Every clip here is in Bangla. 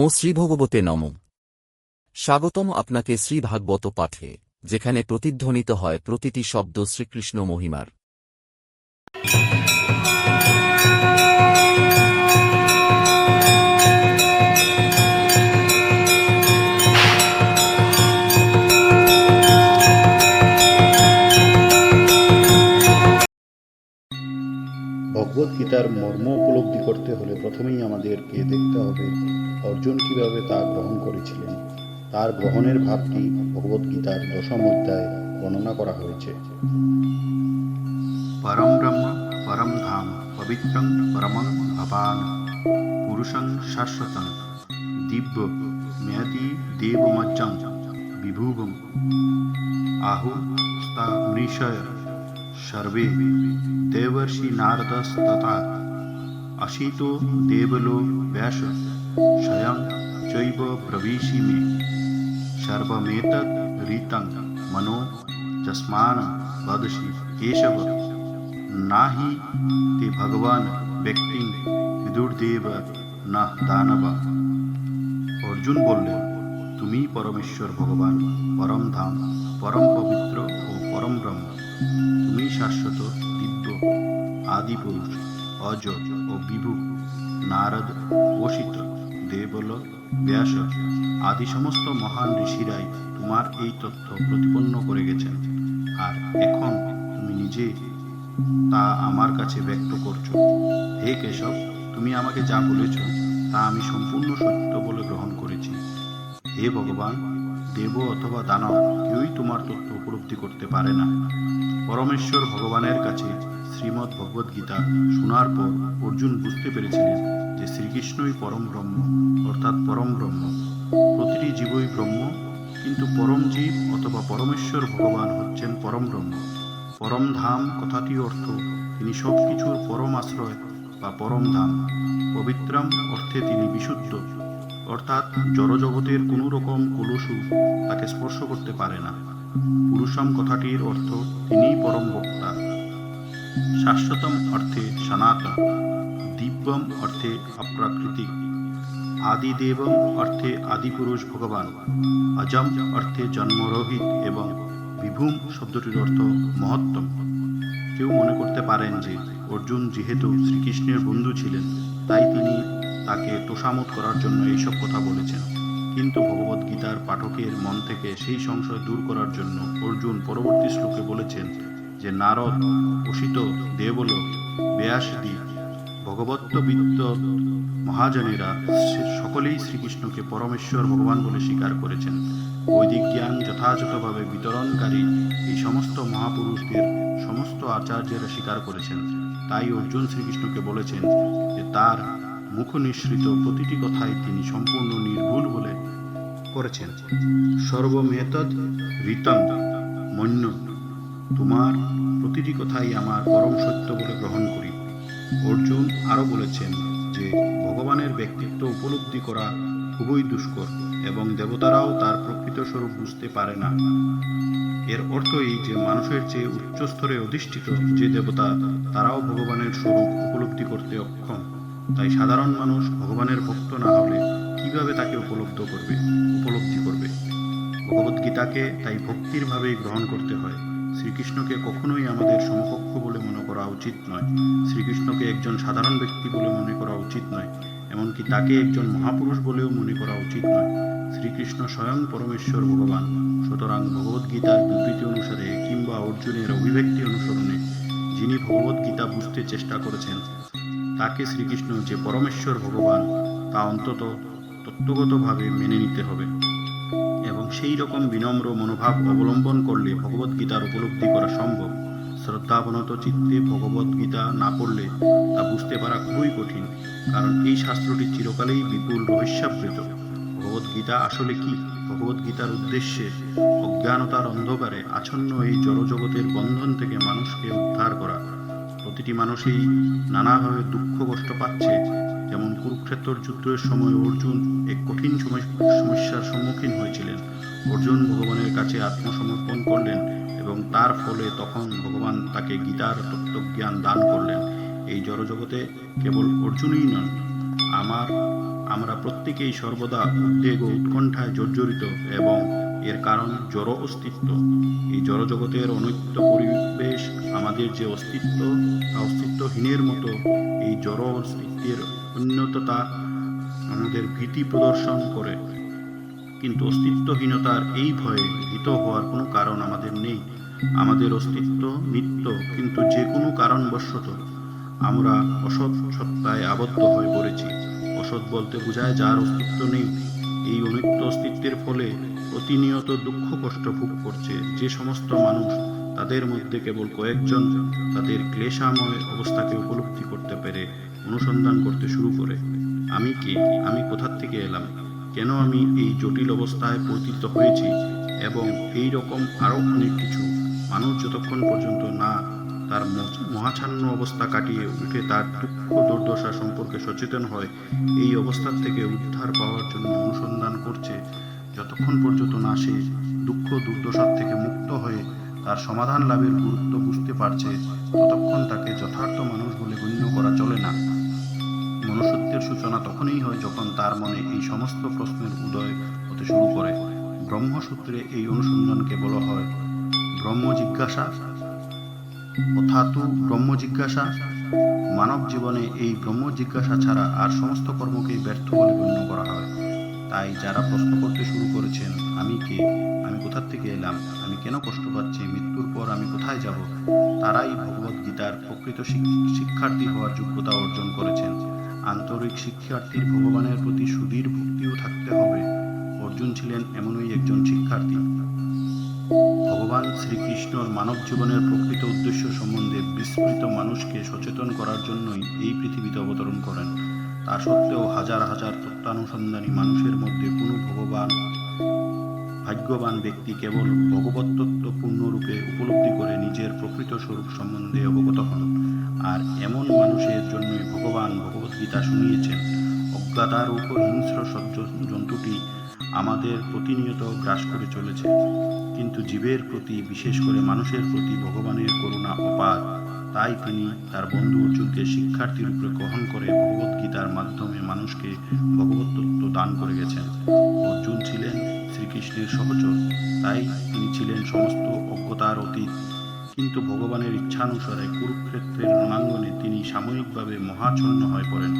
ও শ্রী ভগবতে নম। স্বাগতম আপনাকে শ্রীভাগবত পাঠে, যেখানে প্রতিধ্বনিত হয় প্রতিটি শব্দ শ্রীকৃষ্ণ মহিমার। ভগবত গীতার মর্ম উপলব্ধি করতে হলে প্রথমেই আমাদেরকে দেখতে হবে অর্জুন কীভাবে তা গ্রহণ করেছিলেন? তার গ্রহণের ভাবটি ভগবত গীতার দশম অধ্যায়ে বর্ণনা করা হয়েছে? পরম ব্রহ্ম, পরম ধাম, পবিত্রং পরমং ভবান, পুরুষং শাশ্বতং, দিব্য মেয়তি দেবমজ্জং বিভুবম আহু মৃষয়, সর্বে দেবর্ষি নারদস্তথা অশীতো দেবলো ব্যাস। স্বয়ং চৈব প্রবেশি মে সর্বমেতৎ রীতং মনো যস্মান বদসি কেশব নাহি তে ভগবান ব্যক্তি বিদুরদেব না দানবা অর্জুন বললেন তুমি পরমেশ্বর ভগবান পরম ধাম পরম পবিত্র ও পরম ব্রহ্ম তুমি শাশ্বত দিব্য আদিপুরুষ অজ ও বিভু নারদ পোষিত দেবল ব্যাস আদি সমস্ত মহান ঋষিরাই তোমার এই তথ্য প্রতিপন্ন করে গেছেন। আর এখন তুমি নিজে তা আমার কাছে ব্যক্ত করছ। হে কেশব, তুমি আমাকে যা বলেছ, তা আমি সম্পূর্ণ সত্য বলে গ্রহণ করেছি। হে ভগবান, দেব অথবা দানব কেউই তোমার তথ্য উপলব্ধি করতে পারে না। পরমেশ্বর ভগবানের কাছে শ্রীমদ্ ভগবদ গীতা শোনার পর অর্জুন বুঝতে পেরেছিলেন যে শ্রীকৃষ্ণই পরম ব্রহ্ম, অর্থাৎ পরম ব্রহ্ম। প্রতিটি জীবই ব্রহ্ম, কিন্তু পরম জীব অথবা পরমেশ্বর ভগবান হচ্ছেন পরম ব্রহ্ম। পরম ধাম কথাটি অর্থ, তিনি সব কিছুর পরম আশ্রয় বা পরম ধাম। পবিত্রম অর্থে তিনি বিশুদ্ধ। অর্থাৎ জড়জগতের কোনো রকম কলুষু তাকে স্পর্শ করতে পারে না। পুরুষম কথাটির অর্থ, তিনিই পরম বক্তা। শাশ্বতম অর্থে সনাতন, দিব্যম অর্থে অপ্রাকৃতিক আদিদেবম অর্থে আদিপুরুষ ভগবান, অজম অর্থে জন্মরহিত এবং বিভূম শব্দটির অর্থ মহত্তম। কেউ মনে করতে পারেন যে অর্জুন যেহেতু শ্রীকৃষ্ণের বন্ধু ছিলেন, তাই তিনি তাকে তোষামত করার জন্য এইসব কথা বলেছেন। কিন্তু ভগবত গীতার পাঠকের মন থেকে সেই সংশয় দূর করার জন্য অর্জুন পরবর্তী শ্লোকে বলেছেন যে নারদ অসিত দেবল ব্যাসদি ভগবত্ববিত্ত মহাজনেরা সকলেই শ্রীকৃষ্ণকে পরমেশ্বর ভগবান বলে স্বীকার করেছেন। বৈদিক জ্ঞান যথাযথভাবে বিতরণকারী এই সমস্ত মহাপুরুষদের সমস্ত আচার্যেরা স্বীকার করেছেন। তাই অর্জুন শ্রীকৃষ্ণকে বলেছেন যে তার মুখ নিঃসৃত প্রতিটি কথাই তিনি সম্পূর্ণ নির্ভুল বলে করেছেন। সর্বমেতদ ঋতম মন্য তোমার প্রতিটি কথাই আমার পরম সত্য বলে গ্রহণ করি। অর্জুন আরও বলেছেন যে, ভগবানের ব্যক্তিত্ব উপলব্ধি করা খুবই দুষ্কর এবং দেবতারাও তার প্রকৃত স্বরূপ বুঝতে পারে না। এর অর্থ এই যে, মানুষের চেয়ে উচ্চ স্তরে অধিষ্ঠিত যে দেবতা, তারাও ভগবানের স্বরূপ উপলব্ধি করতে অক্ষম। তাই সাধারণ মানুষ ভগবানের ভক্ত না হলে কীভাবে তাকে উপলব্ধ করবে, উপলব্ধি করবে? ভগবদ্গীতাকে তাই ভক্তির ভাবেই গ্রহণ করতে হয়। শ্রীকৃষ্ণকে কখনোই আমাদের সমকক্ষ বলে মনে করা উচিত নয়। শ্রীকৃষ্ণকে একজন সাধারণ ব্যক্তি বলে মনে করা উচিত নয়, এমনকি তাকে একজন মহাপুরুষ বলেও মনে করা উচিত নয়। শ্রীকৃষ্ণ স্বয়ং পরমেশ্বর ভগবান। সুতরাং ভগবদ্গীতার বিবৃতি অনুসারে কিংবা অর্জুনের অভিব্যক্তি অনুসরণে যিনি ভগবদ্গীতা বুঝতে চেষ্টা করেছেন, তাকে শ্রীকৃষ্ণ যে পরমেশ্বর ভগবান, তা অন্তত তত্ত্বগতভাবে মেনে নিতে হবে। সেই রকম বিনম্র মনোভাব অবলম্বন করলে ভগবদ্গীতার উপলব্ধি করা সম্ভব। শ্রদ্ধাবনত চিত্তে ভগবদ্গীতা না পড়লে তা বুঝতে পারা খুবই কঠিন, কারণ এই শাস্ত্রটি চিরকালেই বিপুল রহস্যাবৃত। ভগবদ্গীতা আসলে কি? ভগবদ্গীতার উদ্দেশ্যে অজ্ঞানতার অন্ধকারে আচ্ছন্ন এই জড়জগতের বন্ধন থেকে মানুষকে উদ্ধার করা। প্রতিটি মানুষই নানাভাবে দুঃখ কষ্ট পাচ্ছে, যেমন কুরুক্ষেত্র যুদ্ধের সময় অর্জুন এক কঠিন সমস্যার সম্মুখীন অর্জুন ভগবানের কাছে আত্মসমর্পণ করলেন এবং তার ফলে তখন ভগবান তাকে গীতার তত্ত্বজ্ঞান দান করলেন। এই জড়জগতে কেবল অর্জুনই নন আমার, আমরা প্রত্যেকেই সর্বদা উদ্বেগ ও উৎকণ্ঠায় জর্জরিত এবং এর কারণ জড় অস্তিত্ব। এই জড়জগতের অনৈত্য পরিবেশ, আমাদের যে অস্তিত্ব, তা অস্তিত্বহীনের মতো, এই জড় অস্তিত্বের উন্নততা আমাদের ভীতি প্রদর্শন করে। কিন্তু অস্তিত্বহীনতার এই ভয়ে ভীত হওয়ার কোনো কারণ আমাদের নেই। আমাদের অস্তিত্ব নিত্য, কিন্তু যে কোনো কারণবশত আমরা অসৎ সত্তায় আবদ্ধ হয়ে পড়েছি। অসৎ বলতে বোঝায় যার অস্তিত্ব নেই। এই অনিত্য অস্তিত্বের ফলে প্রতিনিয়ত দুঃখ কষ্ট ভোগ করছে যে সমস্ত মানুষ। তাদের মধ্যে কেবল কয়েকজন তাদের ক্লেশাময় অবস্থাকে উপলব্ধি করতে পেরে অনুসন্ধান করতে শুরু করে। আমি কে? আমি কোথার থেকে এলাম? কেন আমি এই জটিল অবস্থায় পতিত হয়েছি এবং এই রকম আরও অনেক কিছু মানুষ যতক্ষণ পর্যন্ত না তার ম- মহাচ্ছন্ন অবস্থা কাটিয়ে উঠে তার দুঃখ দুর্দশা সম্পর্কে সচেতন হয়, এই অবস্থার থেকে উদ্ধার পাওয়ার জন্য অনুসন্ধান করছে, যতক্ষণ পর্যন্ত না সে দুঃখ দুর্দশার থেকে মুক্ত হয়ে তার সমাধান লাভের গুরুত্ব বুঝতে পারছে, ততক্ষণ তাকে যথার্থ মানুষ বলে গণ্য করা চলে না। মনুষ্যত্বের সূচনা তখনই হয় যখন তার মনে এই সমস্ত প্রশ্নের উদয় হতে শুরু করে। ব্রহ্মসূত্রে এই অনুসন্ধানকে বলা হয় ব্রহ্ম জিজ্ঞাসা অথাতু ব্রহ্ম জিজ্ঞাসা মানব জীবনে এই ব্রহ্ম জিজ্ঞাসা ছাড়া আর সমস্ত কর্মকেই ব্যর্থ বলে গণ্য করা হয়। তাই যারা প্রশ্ন করতে শুরু করেছেন, আমি কে? আমি কোথার থেকে এলাম? আমি কেন কষ্ট পাচ্ছি? মৃত্যুর পর আমি কোথায় যাব? তারাই ভগবদ্গীতার প্রকৃত শিক- শিক্ষার্থী হওয়ার যোগ্যতা অর্জন করেছেন। আন্তরিক শিক্ষার্থীর ভগবানের প্রতি সুদীর ভক্তিও থাকতে হবে। অর্জুন ছিলেন এমনই একজন শিক্ষার্থী। ভগবান শ্রীকৃষ্ণর মানব জীবনের প্রকৃত উদ্দেশ্য সম্বন্ধে বিস্মৃত মানুষকে সচেতন করার জন্যই এই পৃথিবীতে অবতরণ করেন। তা সত্ত্বেও হাজার হাজার তত্ত্বানুসন্ধানী মানুষের মধ্যে কোনো ভগবান, ভাগ্যবান ব্যক্তি কেবল ভগবত তত্ত্ব পূর্ণরূপে উপলব্ধি করে নিজের প্রকৃত স্বরূপ সম্বন্ধে অবগত হন। আর এমন মানুষের জন্যই ভগবদ্গীতা শুনিয়েছেন অজ্ঞাতার উপর হিংস্র সহ্য জন্তুটি আমাদের প্রতিনিয়ত গ্রাস করে চলেছে। কিন্তু জীবের প্রতি, বিশেষ করে মানুষের প্রতি ভগবানের করুণা অপার। তাই তিনি তার বন্ধু অর্জুনকে শিক্ষার্থী রূপে গ্রহণ করে ভগবদ্গীতার মাধ্যমে মানুষকে ভগবত তত্ত্ব দান করে গেছেন। অর্জুন ছিলেন শ্রীকৃষ্ণের সহচর। তাই তিনি ছিলেন সমস্ত অজ্ঞতার অতীত। কিন্তু ভগবানের ইচ্ছানুসারে কুরুক্ষেত্রের তিনি সাময়িকভাবে মহাচ্ছন্ন হয়ে পড়েন,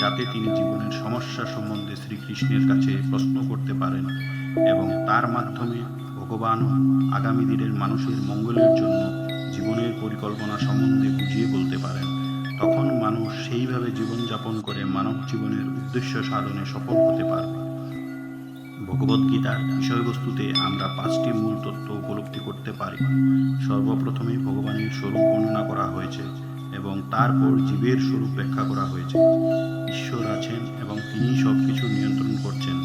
যাতে তিনি জীবনের সমস্যা সম্বন্ধে শ্রীকৃষ্ণের কাছে প্রশ্ন করতে পারেন এবং তার মাধ্যমে ভগবান আগামী দিনের মানুষের মঙ্গলের জন্য জীবনের পরিকল্পনা সম্বন্ধে বুঝিয়ে বলতে পারেন। তখন মানুষ সেইভাবে জীবনযাপন করে মানব জীবনের উদ্দেশ্য সাধনে সফল হতে পারবে। ভগবদ্গীতার বিষয়বস্তুতে আমরা পাঁচটি মূল তত্ত্ব উপলব্ধি করতে পারি। সর্বপ্রথমে ভগবানের স্বরূপ বর্ণনা করা হয়েছে। এবং তারপর জীবের স্বরূপ ব্যাখ্যা করা হয়েছে। ঈশ্বর আছেন এবং তিনি সব কিছু নিয়ন্ত্রণ করছেন।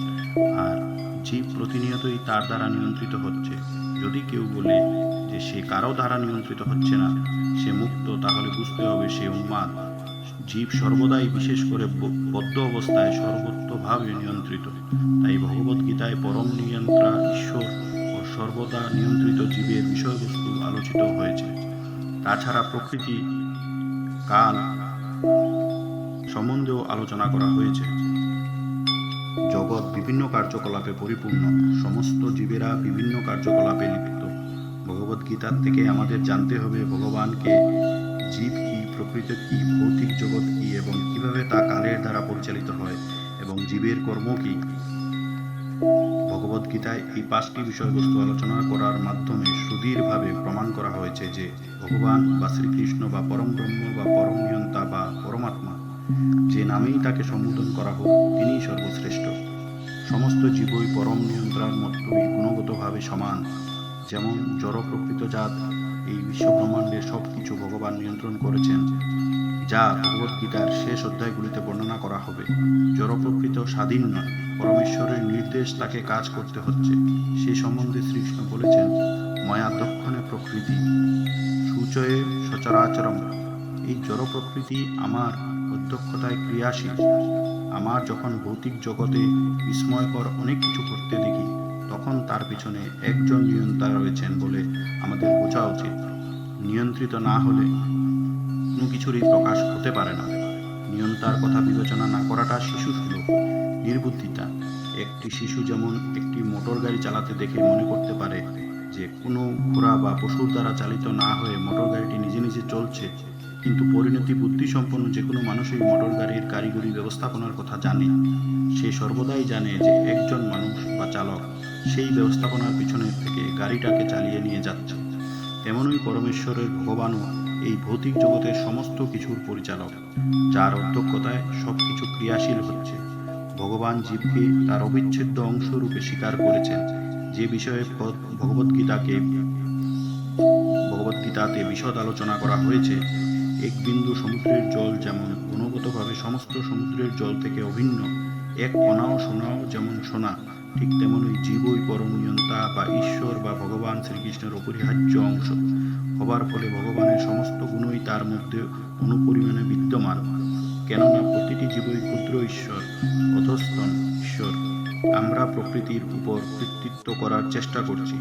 আর জীব প্রতিনিয়তই তার দ্বারা নিয়ন্ত্রিত হচ্ছে। যদি কেউ বলে যে সে কারও দ্বারা নিয়ন্ত্রিত হচ্ছে না, সে মুক্ত, তাহলে বুঝতে হবে সে উন্মাদ। জীব সর্বদাই বিশেষ করে বদ্ধ অবস্থায় সর্বত্রভাবে নিয়ন্ত্রিত। তাই ভগবদ্গীতায় পরম নিয়ন্ত্রা ঈশ্বর ও সর্বদা নিয়ন্ত্রিত জীবের বিষয়বস্তু আলোচিত হয়েছে। তাছাড়া প্রকৃতি কাল সম্বন্ধেও আলোচনা করা হয়েছে। জগৎ বিভিন্ন কার্যকলাপে পরিপূর্ণ। সমস্ত জীবেরা বিভিন্ন কার্যকলাপে লিপ্ত। ভগবদ্গীতার থেকে আমাদের জানতে হবে, ভগবানকে জীব কি, প্রকৃত কি, ভৌতিক জগৎ কি, এবং কীভাবে তা কালের দ্বারা পরিচালিত হয়, এবং জীবের কর্ম কি। ভগবদ্গীতায় এই পাঁচটি বিষয়বস্তু আলোচনা করার মাধ্যমে সুদীরভাবে প্রমাণ করা হয়েছে যে ভগবান বা শ্রীকৃষ্ণ বা পরম ব্রহ্ম বা পরম নিয়ন্তা বা পরমাত্মা যে নামেই তাকে সম্বোধন করা হোক, তিনিই সর্বশ্রেষ্ঠ। সমস্ত জীবই পরম নিয়ন্ত্রণার মতোই গুণগতভাবে সমান। যেমন জড় প্রকৃত জাত, এই বিশ্বব্রহ্মাণ্ডের সব কিছু ভগবান নিয়ন্ত্রণ করেছেন, যা ভগবদ্গীতার শেষ অধ্যায়গুলিতে বর্ণনা করা হবে। জড় প্রকৃত স্বাধীন নয়। পরমেশ্বরের নির্দেশ তাকে কাজ করতে হচ্ছে। সে সম্বন্ধে শ্রীকৃষ্ণ বলেছেন, ময়া দক্ষণে প্রকৃতি, সূচয়ে সচরাচরম। এই জড় প্রকৃতি আমার অধ্যক্ষতায় ক্রিয়াশীল। আমার যখন ভৌতিক জগতে বিস্ময়কর অনেক কিছু করতে দেখি, তখন তার পিছনে একজন নিয়ন্ত্রণ রয়েছেন বলে আমাদের বোঝা উচিত। নিয়ন্ত্রিত না হলে কোনো কিছুরই প্রকাশ হতে পারে না। নিয়ন্তার কথা বিবেচনা না করাটা শিশু নির্বুদ্ধিতা। একটি শিশু যেমন একটি মোটর গাড়ি চালাতে দেখে মনে করতে পারে যে কোনো ঘোড়া বা পশুর দ্বারা চালিত না হয়ে মোটর গাড়িটি নিজে নিজে চলছে, কিন্তু পরিণতি বুদ্ধিসম্পন্ন যে কোনো মানুষই মোটর গাড়ির কারিগরি ব্যবস্থাপনার কথা জানে। সে সর্বদাই জানে যে একজন মানুষ বা চালক সেই ব্যবস্থাপনার পিছনে থেকে গাড়িটাকে চালিয়ে নিয়ে যাচ্ছে। তেমনই পরমেশ্বরের ভগবানও এই ভৌতিক জগতের সমস্ত কিছুর পরিচালক, যার অধ্যক্ষতায় সব কিছু ক্রিয়াশীল হচ্ছে। ভগবান জীবকে তার অবিচ্ছেদ্য অংশরূপে স্বীকার করেছেন। যে বিষয়ে ভগবদ্গীতাকে ভগবদ্গীতাতে বিশদ আলোচনা করা হয়েছে, এক বিন্দু সমুদ্রের জল যেমন গুণগতভাবে সমস্ত সমুদ্রের জল থেকে অভিন্ন, এক কণাও সোনাও যেমন সোনা, ঠিক তেমনই জীবই পরমনিয়ন্তা বা ঈশ্বর বা ভগবান শ্রীকৃষ্ণের অপরিহার্য অংশ। হবার ফলে ভগবানের সমস্ত গুণই তার মধ্যে অনুপরিমাণে বিদ্যমান। কেননা প্রতিটি জীবই ক্ষুদ্র ঈশ্বর, অধস্তন ঈশ্বর। আমরা প্রকৃতির উপর কৃতিত্ব করার চেষ্টা করছি।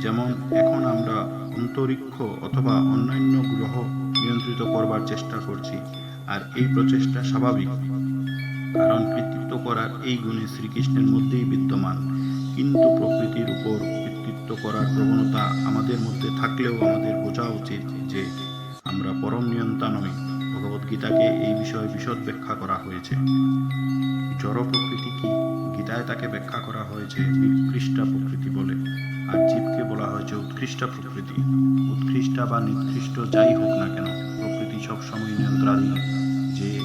যেমন এখন আমরা অন্তরিক্ষ অথবা অন্যান্য গ্রহ নিয়ন্ত্রিত করবার চেষ্টা করছি, আর এই প্রচেষ্টা স্বাভাবিক। কারণ কৃতিত্ব করার এই গুণে শ্রীকৃষ্ণের মধ্যেই বিদ্যমান। কিন্তু প্রকৃতির উপর কৃতিত্ব করার প্রবণতা আমাদের মধ্যে থাকলেও আমাদের বোঝা উচিত যে আমরা পরম নিয়ন্তা নই। ভগবদ্গীতাকে এই বিষয়ে বিশদ ব্যাখ্যা করা হয়েছে। জড় প্রকৃতি কি? গীতায় তাকে ব্যাখ্যা করা হয়েছে নিকৃষ্টা প্রকৃতি বলে। আর জীবকে বলা হয়েছে উৎকৃষ্টা প্রকৃতি। উৎকৃষ্টা বা নিকৃষ্ট যাই হোক না কেন, প্রকৃতি সবসময় নিয়ন্ত্রণাধীন। যে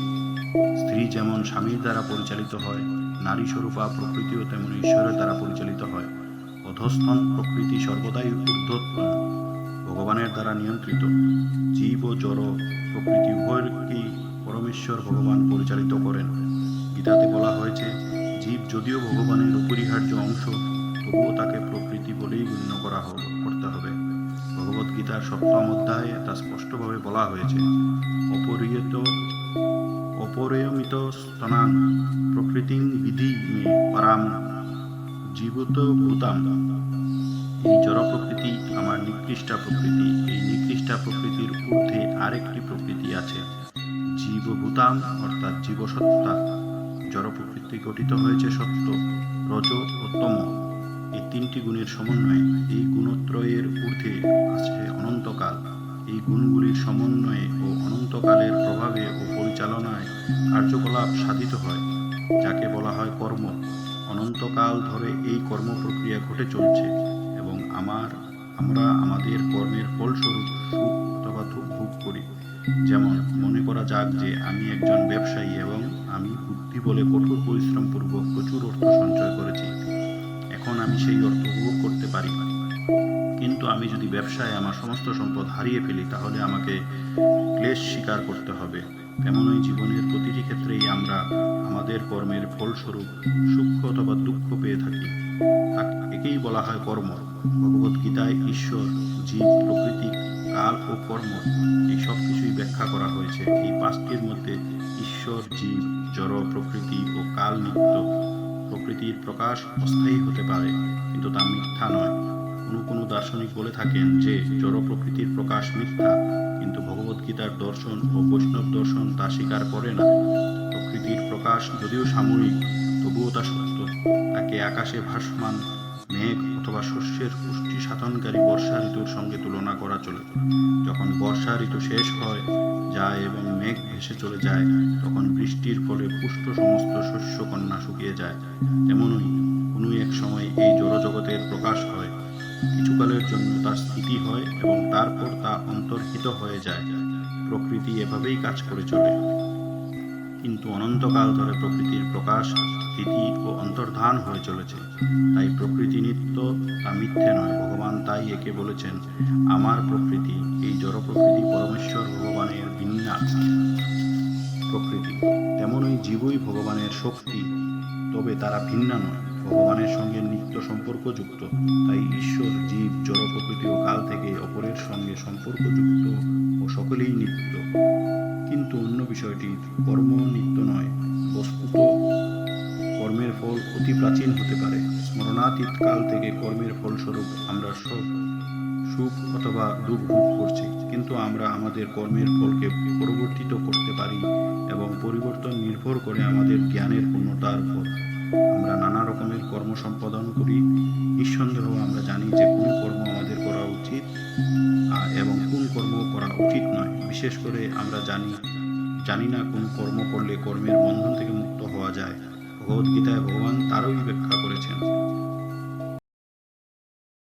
স্ত্রী যেমন স্বামীর দ্বারা পরিচালিত হয়, নারী স্বরূপা প্রকৃতিও তেমন ঈশ্বরের দ্বারা পরিচালিত হয়। অধস্থন প্রকৃতি সর্বদাই ঊর্ধ্বতন। ভগবানের দ্বারা নিয়ন্ত্রিত। জীব ও জড় প্রকৃতি উভয়কেই পরমেশ্বর ভগবান পরিচালিত করেন। গীতাতে বলা হয়েছে, জীব যদিও ভগবানের অপরিহার্য অংশ, তবুও তাকে প্রকৃতি বলেই গণ্য করা করতে হবে। ভগবদ্গীতার সপ্তম অধ্যায়ে তা স্পষ্টভাবে বলা হয়েছে অপরিয়ত অপরিয়মিত স্তনান প্রকৃতিং বিধি পরাম, জীবত ভূতাম। এই জড় প্রকৃতি, আমার নিকৃষ্টা প্রকৃতি, এই নিকৃষ্টা প্রকৃতির ঊর্ধ্বে আরেকটি প্রকৃতি আছে। জীবভূতাম, অর্থাৎ জীবসত্তা। জড় প্রকৃতি গঠিত হয়েছে সত্য, রজ ও তম। এই তিনটি গুণের সমন্বয়ে এই গুণত্রয়ের ঊর্ধ্বে আছে অনন্তকাল। এই গুণগুলির সমন্বয়ে ও অনন্তকালের প্রভাবে ও পরিচালনায় কার্যকলাপ সাধিত হয়, যাকে বলা হয় কর্ম। অনন্তকাল ধরে এই কর্ম প্রক্রিয়া ঘটে চলছে। আমার, আমরা আমাদের কর্মের ফলস্বরূপ সুখ অথবা দুঃখ ভোগ করি। যেমন মনে করা যাক যে আমি একজন ব্যবসায়ী এবং আমি বুদ্ধি বলে কঠোর পরিশ্রম পূর্বক প্রচুর অর্থ সঞ্চয় করেছি। এখন আমি সেই অর্থ উপভোগ করতে পারি। কিন্তু আমি যদি ব্যবসায় আমার সমস্ত সম্পদ হারিয়ে ফেলি, তাহলে আমাকে ক্লেশ স্বীকার করতে হবে। তেমনই জীবনের প্রতিটি ক্ষেত্রেই আমরা আমাদের কর্মের ফলস্বরূপ সুখ অথবা দুঃখ পেয়ে থাকি। একেই বলা হয় কর্ম। ভগবদ্গীতায় ঈশ্বর, জীব, প্রকৃতি, কাল ও কর্ম এই সব কিছুই ব্যাখ্যা করা হয়েছে। এই পাঁচটির মধ্যে ঈশ্বর, জীব, জড়, প্রকৃতি ও কাল নিত্য প্রকৃতির প্রকাশ অস্থায়ী হতে পারে, কিন্তু তা মিথ্যা নয়। কোনো কোনো দার্শনিক বলে থাকেন যে, জড় প্রকৃতির প্রকাশ মিথ্যা, কিন্তু ভগবদ্গীতার দর্শন ও বৈষ্ণব দর্শন তা স্বীকার করে না। প্রকৃতির প্রকাশ যদিও সাময়িক, তবুও তা সত্য তাকে আকাশে ভাসমান মেঘ অথবা শস্যের পুষ্টি সাধনকারী বর্ষা ঋতুর সঙ্গে তুলনা করা চলে। যখন বর্ষা ঋতু শেষ হয়, যায় এবং মেঘ ভেসে চলে যায়, তখন বৃষ্টির ফলে পুষ্ট সমস্ত শস্য কন্যা শুকিয়ে যায়। তেমনই কোনো এক সময় এই জড়জগতের প্রকাশ হয়। কিছুকালের জন্য তার স্থিতি হয় এবং তারপর তা অন্তর্হিত হয়ে যায়। প্রকৃতি এভাবেই কাজ করে চলে। কিন্তু অনন্তকাল ধরে প্রকৃতির প্রকাশ স্থিতি ও অন্তর্ধান হয়ে চলেছে। তাই প্রকৃতি নিত্য তা মিথ্যে নয়। ভগবান তাই একে বলেছেন, আমার প্রকৃতি, এই জড় প্রকৃতি পরমেশ্বর ভগবানের বিন্যাস। প্রকৃতি, তেমনই জীবই ভগবানের শক্তি, তবে তারা ভিন্ন নয়। ভগবানের সঙ্গে নিত্য সম্পর্কযুক্ত। তাই ঈশ্বর, জীব জড় প্রকৃতি ও কাল থেকে অপরের সঙ্গে সম্পর্কযুক্ত ও সকলেই নিত্য। কিন্তু অন্য বিষয়টি কর্ম নিত্য নয়, বস্তুত। কর্মের ফল অতি প্রাচীন হতে পারে। স্মরণাতীত কাল থেকে কর্মের ফলস্বরূপ আমরা সব সুখ অথবা দুঃখ ভোগ করছি, কিন্তু আমরা আমাদের কর্মের ফলকে পরিবর্তিত করতে পারি এবং পরিবর্তন নির্ভর করে আমাদের জ্ঞানের পূর্ণতার উপর আমরা নানা রকমের কর্ম সম্পাদন করি। নিঃসন্দেহ আমরা জানি যে কোন কর্ম আমাদের এবং কোন কর্ম করা উচিত নয়। বিশেষ করে আমরা জানি জানি না কোন কর্ম করলে কর্মের বন্ধন থেকে মুক্ত হওয়া যায়। ভগবদ্গীতায় ভগবান তারই ব্যাখ্যা করেছেন।